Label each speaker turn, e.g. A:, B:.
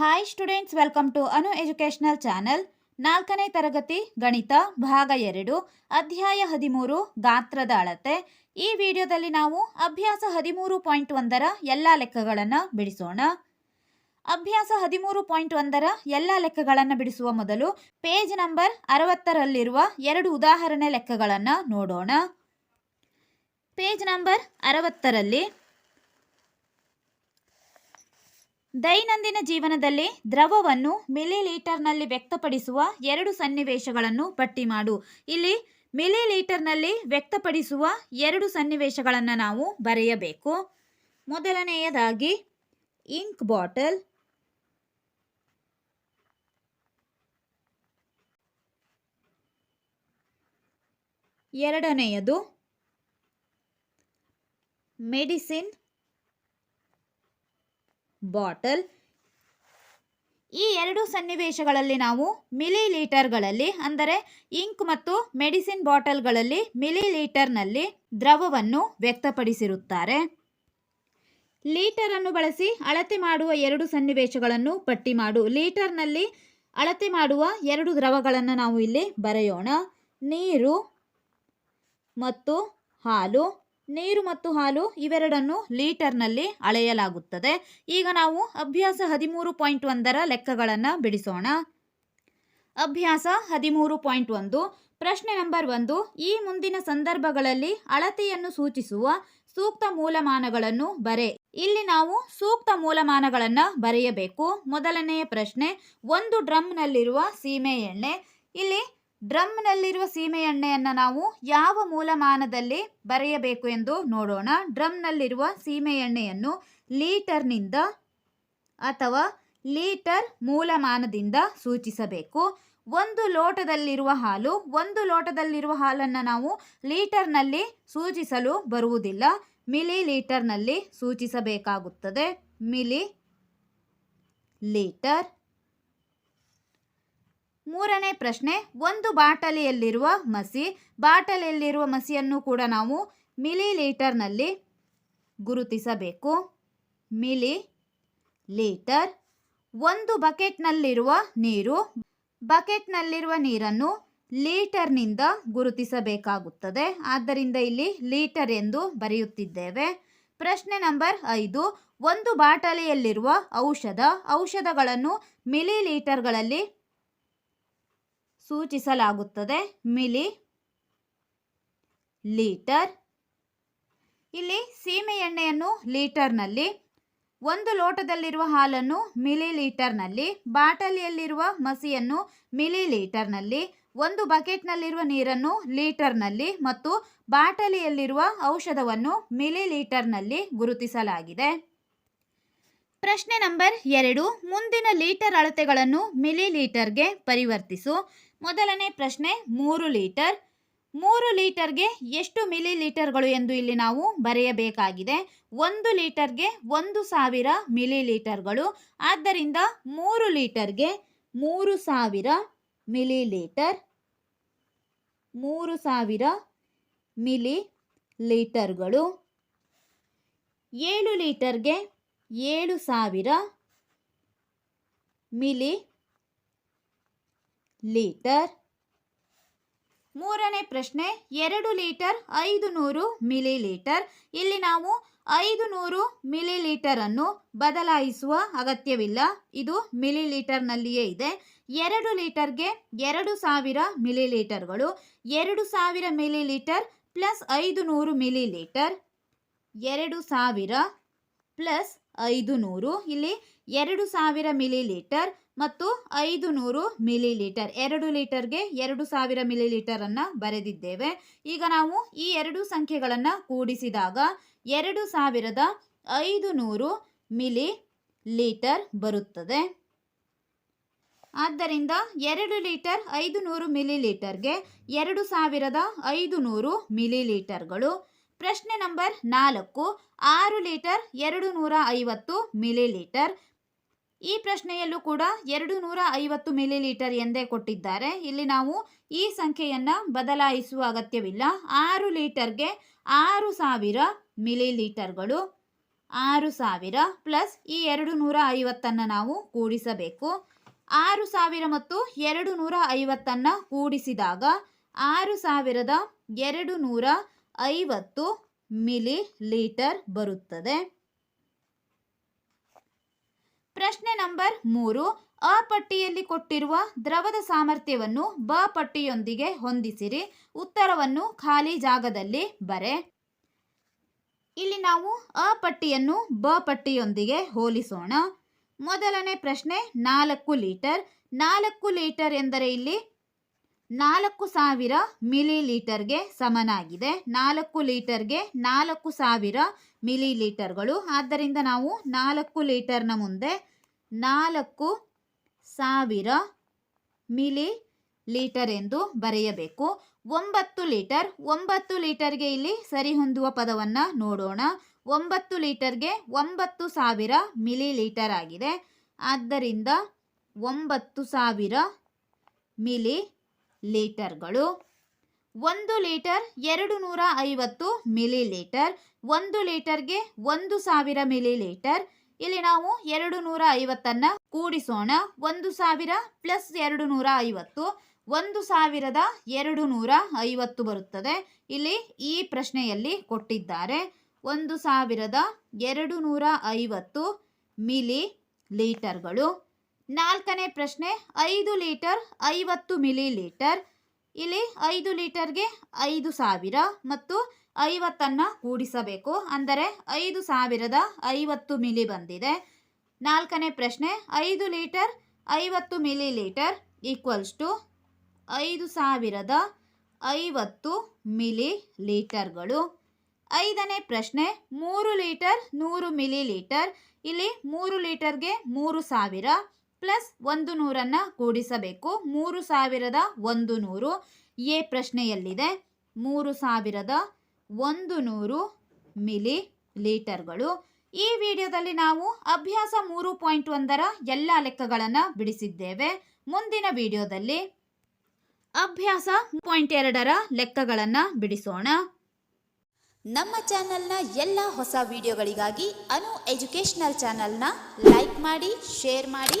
A: Hi students welcome to Anu educational channel ನಾಲ್ಕನೇ ತರಗತಿ ಗಣಿತ ಭಾಗ ಎರಡು, ಅಧ್ಯಾಯ ಹದಿಮೂರು, ಗಾತ್ರದ ಅಳತೆ. ಈ ವಿಡಿಯೋದಲ್ಲಿ ನಾವು ಅಭ್ಯಾಸ ಹದಿಮೂರು ಪಾಯಿಂಟ್ ಒಂದರ ಎಲ್ಲ ಲೆಕ್ಕಗಳನ್ನು ಬಿಡಿಸೋಣ. ಅಭ್ಯಾಸ ಹದಿಮೂರು ಪಾಯಿಂಟ್ ಒಂದರ ಎಲ್ಲ ಲೆಕ್ಕಗಳನ್ನು ಬಿಡಿಸುವ ಮೊದಲು ಪೇಜ್ ನಂಬರ್ ಅರವತ್ತರಲ್ಲಿರುವ ಎರಡು ಉದಾಹರಣೆ ಲೆಕ್ಕಗಳನ್ನು ನೋಡೋಣ. ಪೇಜ್ ನಂಬರ್ ಅರವತ್ತರಲ್ಲಿ ದೈನಂದಿನ ಜೀವನದಲ್ಲಿ ದ್ರವವನ್ನು ಮಿಲಿಲೀಟರ್ನಲ್ಲಿ ವ್ಯಕ್ತಪಡಿಸುವ ಎರಡು ಸನ್ನಿವೇಶಗಳನ್ನು ಪಟ್ಟಿ ಮಾಡು. ಇಲ್ಲಿ ಮಿಲಿಲೀಟರ್ನಲ್ಲಿ ವ್ಯಕ್ತಪಡಿಸುವ ಎರಡು ಸನ್ನಿವೇಶಗಳನ್ನು ನಾವು ಬರೆಯಬೇಕು. ಮೊದಲನೆಯದಾಗಿ ಇಂಕ್ ಬಾಟಲ್, ಎರಡನೆಯದು ಮೆಡಿಸಿನ್ ಬಾಟಲ್. ಈ ಎರಡು ಸನ್ನಿವೇಶಗಳಲ್ಲಿ ನಾವು ಮಿಲಿ ಲೀಟರ್ಗಳಲ್ಲಿ ಅಂದರೆ ಇಂಕ್ ಮತ್ತು ಮೆಡಿಸಿನ್ ಬಾಟಲ್ಗಳಲ್ಲಿ ಮಿಲಿ ಲೀಟರ್ನಲ್ಲಿ ದ್ರವವನ್ನು ವ್ಯಕ್ತಪಡಿಸಿರುತ್ತಾರೆ. ಲೀಟರನ್ನು ಬಳಸಿ ಅಳತೆ ಮಾಡುವ ಎರಡು ಸನ್ನಿವೇಶಗಳನ್ನು ಪಟ್ಟಿ ಮಾಡು. ಲೀಟರ್ನಲ್ಲಿ ಅಳತೆ ಮಾಡುವ ಎರಡು ದ್ರವಗಳನ್ನು ನಾವು ಇಲ್ಲಿ ಬರೆಯೋಣ. ನೀರು ಮತ್ತು ಹಾಲು. ನೀರು ಮತ್ತು ಹಾಲು ಇವೆರಡನ್ನು ಲೀಟರ್ನಲ್ಲಿ ಅಳೆಯಲಾಗುತ್ತದೆ. ಈಗ ನಾವು ಅಭ್ಯಾಸ ಹದಿಮೂರು ಪಾಯಿಂಟ್ ಒಂದರ ಲೆಕ್ಕಗಳನ್ನು ಬಿಡಿಸೋಣ. ಅಭ್ಯಾಸ ಹದಿಮೂರು ಪಾಯಿಂಟ್ ಒಂದು. ಪ್ರಶ್ನೆ ನಂಬರ್ ಒಂದು. ಈ ಮುಂದಿನ ಸಂದರ್ಭಗಳಲ್ಲಿ ಅಳತೆಯನ್ನು ಸೂಚಿಸುವ ಸೂಕ್ತ ಮೂಲಮಾನಗಳನ್ನು ಬರೆ. ಇಲ್ಲಿ ನಾವು ಸೂಕ್ತ ಮೂಲಮಾನಗಳನ್ನು ಬರೆಯಬೇಕು. ಮೊದಲನೆಯ ಪ್ರಶ್ನೆ, ಒಂದು ಡ್ರಮ್ನಲ್ಲಿರುವ ಸೀಮೆ ಎಣ್ಣೆ. ಇಲ್ಲಿ ಡ್ರಮ್ನಲ್ಲಿರುವ ಸೀಮೆ ಎಣ್ಣೆಯನ್ನು ನಾವು ಯಾವ ಮೂಲಮಾನದಲ್ಲಿ ಬರೆಯಬೇಕು ಎಂದು ನೋಡೋಣ. ಡ್ರಮ್ನಲ್ಲಿರುವ ಸೀಮೆ ಎಣ್ಣೆಯನ್ನು ಲೀಟರ್ನಿಂದ ಅಥವಾ ಲೀಟರ್ ಮೂಲಮಾನದಿಂದ ಸೂಚಿಸಬೇಕು. ಒಂದು ಲೋಟದಲ್ಲಿರುವ ಹಾಲು, ಒಂದು ಲೋಟದಲ್ಲಿರುವ ಹಾಲನ್ನು ನಾವು ಲೀಟರ್ನಲ್ಲಿ ಸೂಚಿಸಲು ಬರುವುದಿಲ್ಲ. ಮಿಲಿ ಲೀಟರ್ನಲ್ಲಿ ಸೂಚಿಸಬೇಕಾಗುತ್ತದೆ. ಮಿಲಿ ಲೀಟರ್ ಮೂರನೇ ಪ್ರಶ್ನೆ, ಒಂದು ಬಾಟಲಿಯಲ್ಲಿರುವ ಮಸಿ, ಬಾಟಲಿಯಲ್ಲಿರುವ ಮಸಿಯನ್ನು ಕೂಡ ನಾವು ಮಿಲಿ ಲೀಟರ್ನಲ್ಲಿ ಗುರುತಿಸಬೇಕು. ಮಿಲಿ ಲೀಟರ್ ಒಂದು ಬಕೆಟ್ನಲ್ಲಿರುವ ನೀರು, ಬಕೆಟ್ನಲ್ಲಿರುವ ನೀರನ್ನು ಲೀಟರ್ನಿಂದ ಗುರುತಿಸಬೇಕಾಗುತ್ತದೆ. ಆದ್ದರಿಂದ ಇಲ್ಲಿ ಲೀಟರ್ ಎಂದು ಬರೆಯುತ್ತಿದ್ದೇವೆ. ಪ್ರಶ್ನೆ ನಂಬರ್ ಐದು, ಒಂದು ಬಾಟಲಿಯಲ್ಲಿರುವ ಔಷಧ, ಔಷಧಗಳನ್ನು ಮಿಲಿ ಲೀಟರ್ಗಳಲ್ಲಿ ಸೂಚಿಸಲಾಗುತ್ತದೆ. Millilitre. ಇಲ್ಲಿ ಸೀಮೆ ಎಣ್ಣೆಯನ್ನು ಲೀಟರ್ನಲ್ಲಿ, ಒಂದು ಲೋಟದಲ್ಲಿರುವ ಹಾಲನ್ನು ಮಿಲಿ ಲೀಟರ್ನಲ್ಲಿ, ಬಾಟಲಿಯಲ್ಲಿರುವ ಮಸಿಯನ್ನು ಮಿಲಿ ಲೀಟರ್ನಲ್ಲಿ, ಒಂದು ಬಕೆಟ್ನಲ್ಲಿರುವ ನೀರನ್ನು ಲೀಟರ್ನಲ್ಲಿ ಮತ್ತು ಬಾಟಲಿಯಲ್ಲಿರುವ ಔಷಧವನ್ನು ಮಿಲಿ ಲೀಟರ್ನಲ್ಲಿ ಗುರುತಿಸಲಾಗಿದೆ. ಪ್ರಶ್ನೆ ನಂಬರ್ ಎರಡು, ಮುಂದಿನ ಲೀಟರ್ ಅಳತೆಗಳನ್ನು ಮಿಲಿ ಲೀಟರ್ಗೆ ಪರಿವರ್ತಿಸು. ಮೊದಲನೇ ಪ್ರಶ್ನೆ, ಮೂರು ಲೀಟರ್. ಮೂರು ಲೀಟರ್ಗೆ ಎಷ್ಟು ಮಿಲಿ ಲೀಟರ್ಗಳು ಎಂದು ಇಲ್ಲಿ ನಾವು ಬರೆಯಬೇಕಾಗಿದೆ. ಒಂದು ಲೀಟರ್ಗೆ ಒಂದು ಸಾವಿರ ಮಿಲಿ ಲೀಟರ್ಗಳು ಆದ್ದರಿಂದ ಮೂರು ಲೀಟರ್ಗೆ ಮೂರು ಸಾವಿರ ಮಿಲಿ ಲೀಟರ್ ಮೂರು ಸಾವಿರ ಮಿಲಿ ಲೀಟರ್ಗಳು ಏಳು ಲೀಟರ್ಗೆ ಏಳು ಸಾವಿರ ಮಿಲಿ ಲೀಟರ್? ಮೂರನೇ ಪ್ರಶ್ನೆ, ಎರಡು ಲೀಟರ್ ಐದು ನೂರು ಮಿಲಿ ಲೀಟರ್ ಇಲ್ಲಿ ನಾವು ಐದು ನೂರು ಮಿಲಿ ಲೀಟರನ್ನು ಬದಲಾಯಿಸುವ ಅಗತ್ಯವಿಲ್ಲ. ಇದು ಮಿಲಿ ಲೀಟರ್ನಲ್ಲಿಯೇ ಇದೆ. ಎರಡು ಲೀಟರ್ಗೆ ಎರಡು ಸಾವಿರ ಮಿಲಿ ಲೀಟರ್ಗಳು ಎರಡು ಸಾವಿರ ಮಿಲಿ ಲೀಟರ್ ಪ್ಲಸ್ ಐದು ನೂರು ಮಿಲಿ ಲೀಟರ್ ಎರಡು ಸಾವಿರ ಪ್ಲಸ್ ಐದು ನೂರು ಇಲ್ಲಿ ಎರಡು ಸಾವಿರ ಮಿಲಿ ಲೀಟರ್ ಮತ್ತು ಐದು ನೂರು ಮಿಲಿ ಲೀಟರ್ ಎರಡು ಲೀಟರ್ಗೆ ಎರಡು ಸಾವಿರ ಮಿಲಿ ಲೀಟರನ್ನು ಬರೆದಿದ್ದೇವೆ. ಈಗ ನಾವು ಈ ಎರಡು ಸಂಖ್ಯೆಗಳನ್ನು ಕೂಡಿಸಿದಾಗ ಎರಡು ಸಾವಿರದ ಐದು ನೂರು ಮಿಲಿ ಲೀಟರ್ ಬರುತ್ತದೆ. ಆದ್ದರಿಂದ ಎರಡು ಲೀಟರ್ ಐದು ನೂರು ಮಿಲಿ ಲೀಟರ್ಗೆ ಎರಡು ಸಾವಿರದ ಐದು ನೂರು ಮಿಲಿ ಲೀಟರ್ಗಳು ಪ್ರಶ್ನೆ ನಂಬರ್ ನಾಲ್ಕು. ಆರು ಲೀಟರ್ ಎರಡು ನೂರ ಐವತ್ತು ಮಿಲಿ ಲೀಟರ್ ಈ ಪ್ರಶ್ನೆಯಲ್ಲೂ ಕೂಡ ಎರಡು ನೂರ ಐವತ್ತು ಮಿಲಿ ಲೀಟರ್ ಎಂದೇ ಕೊಟ್ಟಿದ್ದಾರೆ. ಇಲ್ಲಿ ನಾವು ಈ ಸಂಖ್ಯೆಯನ್ನು ಬದಲಾಯಿಸುವ ಅಗತ್ಯವಿಲ್ಲ. ಆರು ಲೀಟರ್ಗೆ ಆರು ಸಾವಿರ ಮಿಲಿ ಲೀಟರ್ಗಳು ಆರು ಸಾವಿರ ಪ್ಲಸ್ ಈ ಎರಡು ನೂರ ಐವತ್ತನ್ನು ನಾವು ಕೂಡಿಸಬೇಕು. ಆರು ಸಾವಿರ ಮತ್ತು ಎರಡು ನೂರ ಐವತ್ತನ್ನು ಕೂಡಿಸಿದಾಗ ಆರು ಸಾವಿರದ ಎರಡು ನೂರ ಐವತ್ತು ಮಿಲಿ ಲೀಟರ್ ಬರುತ್ತದೆ. ಪ್ರಶ್ನೆ ನಂಬರ್ ಮೂರು. ಅ ಪಟ್ಟಿಯಲ್ಲಿ ಕೊಟ್ಟಿರುವ ದ್ರವದ ಸಾಮರ್ಥ್ಯವನ್ನು ಬ ಪಟ್ಟಿಯೊಂದಿಗೆ ಹೊಂದಿಸಿರಿ. ಉತ್ತರವನ್ನು ಖಾಲಿ ಜಾಗದಲ್ಲಿ ಬರೆ. ಇಲ್ಲಿ ನಾವು ಅ ಪಟ್ಟಿಯನ್ನು ಬ ಪಟ್ಟಿಯೊಂದಿಗೆ ಹೋಲಿಸೋಣ. ಮೊದಲನೇ ಪ್ರಶ್ನೆ ನಾಲ್ಕು ಲೀಟರ್. ನಾಲ್ಕು ಲೀಟರ್ ಎಂದರೆ ಇಲ್ಲಿ ನಾಲ್ಕು ಸಾವಿರ ಮಿಲಿ ಲೀಟರ್ಗೆ ಸಮನಾಗಿದೆ. ನಾಲ್ಕು ಲೀಟರ್ಗೆ ನಾಲ್ಕು ಸಾವಿರ ಮಿಲಿ ಲೀಟರ್ಗಳು ಆದ್ದರಿಂದ ನಾವು ನಾಲ್ಕು ಲೀಟರ್ನ ಮುಂದೆ ನಾಲ್ಕು ಸಾವಿರ ಮಿಲಿ ಲೀಟರ್ ಎಂದು ಬರೆಯಬೇಕು. ಒಂಬತ್ತು ಲೀಟರ್, ಒಂಬತ್ತು ಲೀಟರ್ಗೆ ಇಲ್ಲಿ ಸರಿಹೊಂದುವ ಪದವನ್ನು ನೋಡೋಣ. ಒಂಬತ್ತು ಲೀಟರ್ಗೆ ಒಂಬತ್ತು ಸಾವಿರ ಮಿಲಿ ಲೀಟರ್ ಆಗಿದೆ. ಆದ್ದರಿಂದ ಒಂಬತ್ತು ಸಾವಿರ ಮಿಲಿ ಲೀಟರ್ಗಳು. ಒಂದು ಲೀಟರ್ ಎರಡು ನೂರ ಐವತ್ತು ಮಿಲಿ ಲೀಟರ್ ಒಂದು ಲೀಟರ್ಗೆ ಒಂದು ಸಾವಿರ ಮಿಲಿ ಲೀಟರ್ ಇಲ್ಲಿ ನಾವು ಎರಡು ನೂರ ಐವತ್ತನ್ನು ಕೂಡಿಸೋಣ. ಒಂದು ಸಾವಿರ ಪ್ಲಸ್ ಎರಡು ನೂರ ಐವತ್ತು ಒಂದು ಸಾವಿರದ ಎರಡು ನೂರ ಐವತ್ತು ಬರುತ್ತದೆ. ಇಲ್ಲಿ ಈ ಪ್ರಶ್ನೆಯಲ್ಲಿ ಕೊಟ್ಟಿದ್ದಾರೆ. ಒಂದು ಸಾವಿರದ ಎರಡು ನೂರ ಐವತ್ತು ಮಿಲಿ ಲೀಟರ್ಗಳು ನಾಲ್ಕನೇ ಪ್ರಶ್ನೆ, ಐದು ಲೀಟರ್ ಐವತ್ತು ಮಿಲಿ ಲೀಟರ್ ಇಲ್ಲಿ ಐದು ಲೀಟರ್ಗೆ ಐದು ಸಾವಿರ ಮತ್ತು ಐವತ್ತನ್ನು ಕೂಡಿಸಬೇಕು. ಅಂದರೆ ಐದು ಸಾವಿರದ ಐವತ್ತು ಮಿಲಿ ಬಂದಿದೆ. ನಾಲ್ಕನೇ ಪ್ರಶ್ನೆ, ಐದು ಲೀಟರ್ ಐವತ್ತು ಮಿಲಿ ಲೀಟರ್ ಈಕ್ವಲ್ಸ್ ಟು ಐದು ಸಾವಿರದ ಐವತ್ತು ಮಿಲಿ ಲೀಟರ್ಗಳು ಐದನೇ ಪ್ರಶ್ನೆ, ಮೂರು ಲೀಟರ್ ನೂರು ಮಿಲಿ ಲೀಟರ್ ಇಲ್ಲಿ ಮೂರು ಲೀಟರ್ಗೆ ಮೂರು ಸಾವಿರ. ಪ್ಲಸ್ ಒಂದು ನೂರನ್ನು ಕೂಡಿಸಬೇಕು. ಮೂರು ಸಾವಿರದ ಒಂದು ನೂರು. ಎ ಪ್ರಶ್ನೆಯಲ್ಲಿದೆ. ಮೂರು ಸಾವಿರದ ಒಂದು ನೂರು ಮಿಲಿ ಲೀಟರ್ಗಳು ಈ ವಿಡಿಯೋದಲ್ಲಿ ನಾವು ಅಭ್ಯಾಸ ಮೂರು ಪಾಯಿಂಟ್ ಒಂದರ ಎಲ್ಲ ಲೆಕ್ಕಗಳನ್ನು ಬಿಡಿಸಿದ್ದೇವೆ. ಮುಂದಿನ ವಿಡಿಯೋದಲ್ಲಿ ಅಭ್ಯಾಸ ಪಾಯಿಂಟ್ ಎರಡರ ಲೆಕ್ಕಗಳನ್ನು ಬಿಡಿಸೋಣ.
B: ನಮ್ಮ ಚಾನೆಲ್ನ ಎಲ್ಲ ಹೊಸ ವಿಡಿಯೋಗಳಿಗಾಗಿ ಅನು ಎಜುಕೇಷನಲ್ ಚಾನೆಲ್ನ ಲೈಕ್ ಮಾಡಿ, ಶೇರ್ ಮಾಡಿ.